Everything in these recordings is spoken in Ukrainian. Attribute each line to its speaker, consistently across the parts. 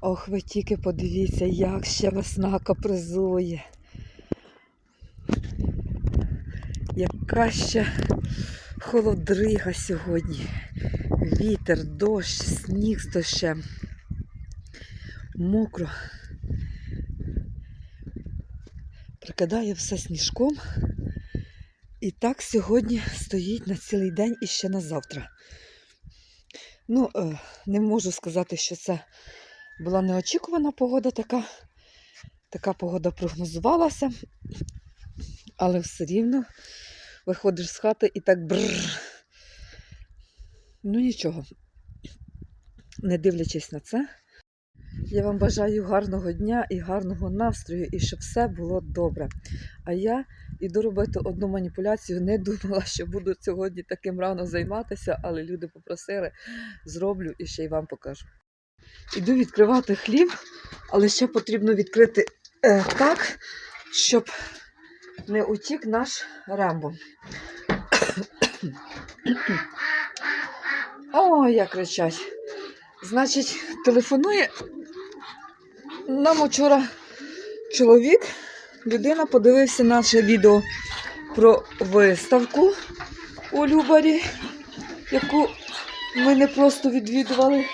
Speaker 1: Ох, ви тільки подивіться, як ще весна капризує. Яка ще холодрига сьогодні. Вітер, дощ, сніг з дощем. Мокро. Прикидає все сніжком. І так сьогодні стоїть на цілий день і ще на завтра. Ну, е, не можу сказати, що це була неочікувана погода така. Така погода прогнозувалася, але все рівно виходиш з хати і так бррр. Ну нічого. Не дивлячись на це, я вам бажаю гарного дня і гарного настрою, і щоб все було добре. А я іду робити одну маніпуляцію. Не думала, що буду сьогодні таким рано займатися, але люди попросили, зроблю і ще й вам покажу. Іду відкривати хліб, але ще потрібно відкрити е, так, щоб не утік наш рембо. О, як кричать. Значить, телефонує нам вчора чоловік, людина подивився наше відео про виставку у Любарі, яку ми не просто відвідували,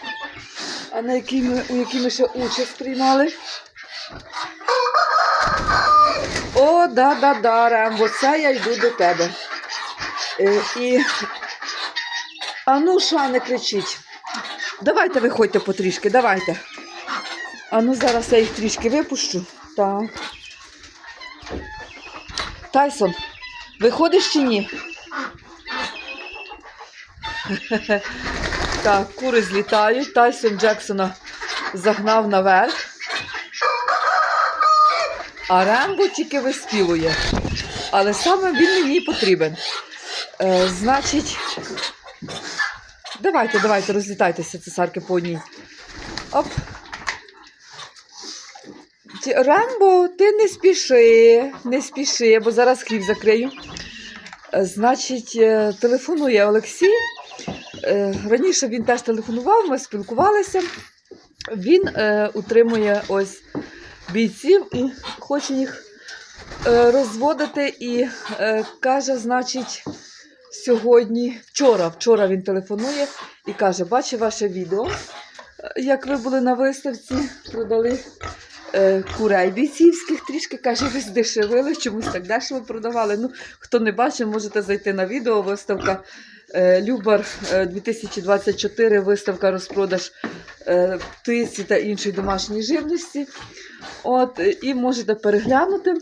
Speaker 1: а на якій ми, у якій ми ще участь приймали. О, да-да-да, Рембо, це я йду до тебе. Е, і... А ну, ша, не кричіть. Давайте виходьте потрішки, давайте. А ну зараз я їх трішки випущу. Так. Тайсон, виходиш чи ні? Так, кури злітають. Тайсон Джексона загнав наверх. А Рембо тільки виспівує. Але саме він мені потрібен. Е, значить, давайте, давайте, розлітайтеся, цесарки по одній. Оп. Рембо, ти не спіши, не спіши, бо зараз хліб закрию. Е, Значить, е, телефонує Олексій. Е, Раніше він теж телефонував, ми спілкувалися. Він е, утримує ось бійців і хоче їх е, розводити. І е, каже, значить, сьогодні, вчора, вчора він телефонує і каже: бачу ваше відео, е, як ви були на виставці, продали е, курей бійцівських трішки. Каже, ви здешевили, чомусь так дешево продавали. Ну, хто не бачив, можете зайти на відео. Виставка Любар е, 2024, виставка розпродаж е, птиці та іншої домашньої живності. От, е, і можете переглянути.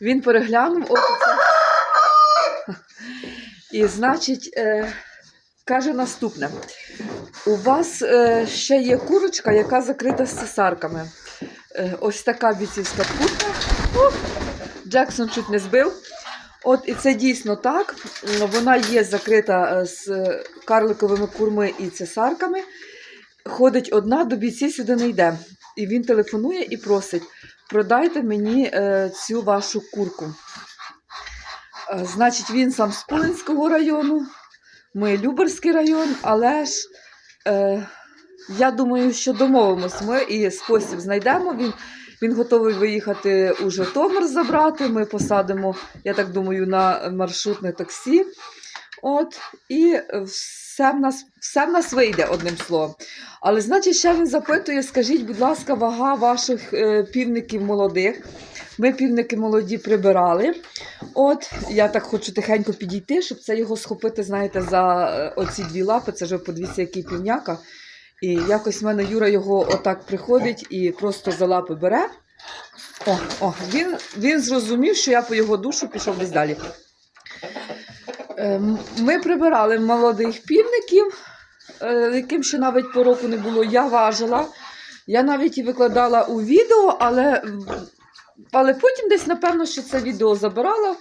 Speaker 1: Він переглянув. От. І, значить, е, каже наступне: у вас е, ще є курочка, яка закрита з цесарками. Е, ось така бійцівська курка. Джексон чуть не збив. От і це дійсно так. Вона є закрита е, з карликовими курми і цесарками. Ходить одна, до бійців сюди не йде. І він телефонує і просить: продайте мені е, цю вашу курку. Е, Значить, він сам з Пулинського району, ми Люберський район, але ж е, я думаю, що домовимось ми і спосіб знайдемо. Він, він готовий виїхати у Житомир забрати. Ми посадимо, я так думаю, на маршрутне таксі. От, і все в нас, все в нас вийде, одним словом. Але, значить, ще він запитує: скажіть, будь ласка, вага ваших е, півників молодих. Ми півники молоді прибирали. От, я так хочу тихенько підійти, щоб це його схопити, знаєте, за е, оці дві лапи. Це вже подивіться, який півняка. І якось в мене Юра його отак приходить і просто за лапи бере. О, о, він, він зрозумів, що я по його душу пішов десь далі. Ем, Ми прибирали молодих півників, е, яким ще навіть по року не було. Я важила. Я навіть і викладала у відео, але, але потім десь, напевно, що це відео забирала,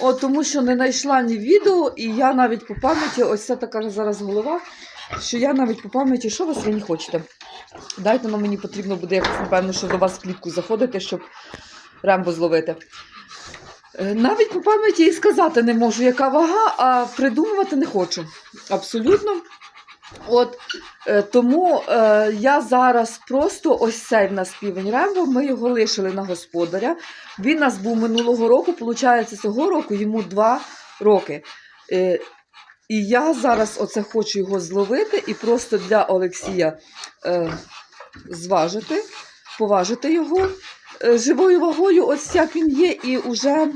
Speaker 1: от, тому що не знайшла ні відео, і я навіть по пам'яті, ось це така зараз голова, що я навіть по пам'яті, що ви свині хочете. Дайте ну, мені потрібно буде якось, напевно, що до вас в клітку заходити, щоб рембо зловити. Е, Навіть по пам'яті і сказати не можу, яка вага, а придумувати не хочу. Абсолютно. От е, тому е, я зараз просто ось цей в нас півень Рембо, ми його лишили на господаря. Він у нас був минулого року, виходить, цього року йому два роки. Е, і я зараз оце хочу його зловити і просто для Олексія е, зважити, поважити його е, живою вагою, ось як він є, і вже,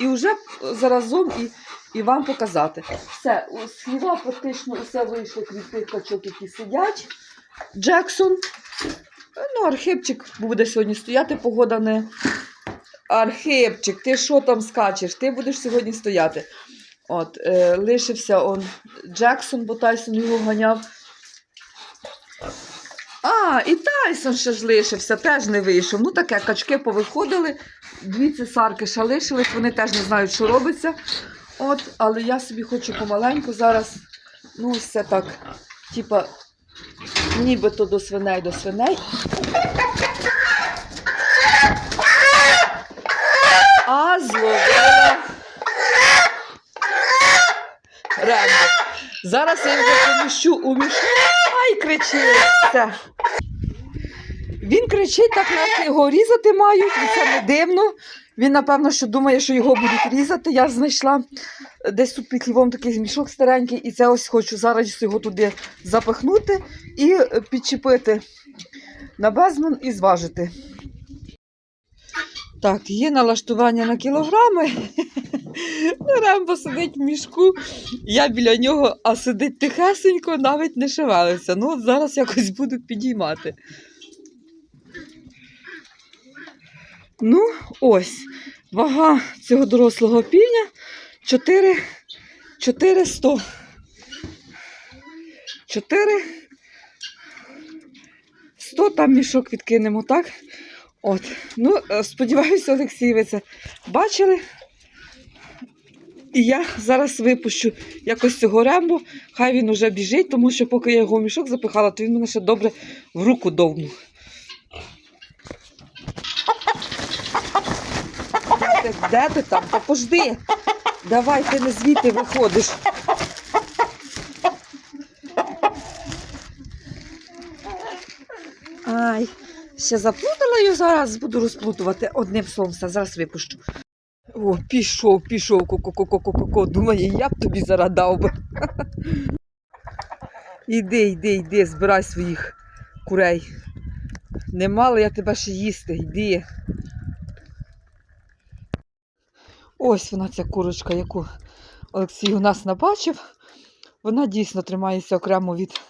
Speaker 1: і вже заразом і, і вам показати. Все, хліва практично усе вийшло крім тих качок, які сидять. Джексон. Ну, архипчик буде сьогодні стояти, погода не. Архипчик, ти що там скачеш? Ти будеш сьогодні стояти. От, е, лишився он Джексон, бо Тайсон його ганяв. А, і Тайсон ще ж лишився, теж не вийшов. Ну таке, качки повиходили, дві цесарки ще лишились, вони теж не знають, що робиться. От, але я собі хочу помаленьку зараз. Ну, все так, типа, нібито до свиней, до свиней. А зловила Рембо. Зараз я його поміщу у мішок. Ай, кричить. Він кричить, так наче його різати мають, і це не дивно. Він, напевно, що думає, що його будуть різати. Я знайшла десь тут під хлівом такий мішок старенький, і це ось хочу зараз його туди запихнути і підчепити на безмон і зважити. Так, є налаштування на кілограми. Рембо сидить в мішку, я біля нього, а сидить тихесенько, навіть не шевелиться. Ну, от зараз якось буду підіймати. Ну, ось. Вага цього дорослого півня 4, 400. 4 100 там мішок відкинемо, так? От. Ну, е, сподіваюся, Олексій, ви це бачили. І я зараз випущу якось цього рембо, хай він уже біжить, тому що поки я його в мішок запихала, то він мене ще добре в руку довнув. Де ти там? Та пожди. Давай, ти не звідти виходиш. Ай, ще заплутала її зараз, буду розплутувати одним словом, зараз випущу. О, пішов, пішов, ко-ко-ко-ко-ко-ко. Думає, я б тобі зараз дав би. Іди, йди, йди, збирай своїх курей. Не мало я тебе ще їсти, йди. Ось вона ця курочка, яку Олексій у нас набачив. Вона дійсно тримається окремо від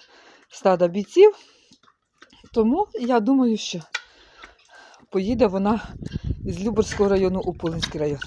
Speaker 1: стада бійців. Тому я думаю, що поїде вона з Люберського району у Полинський район.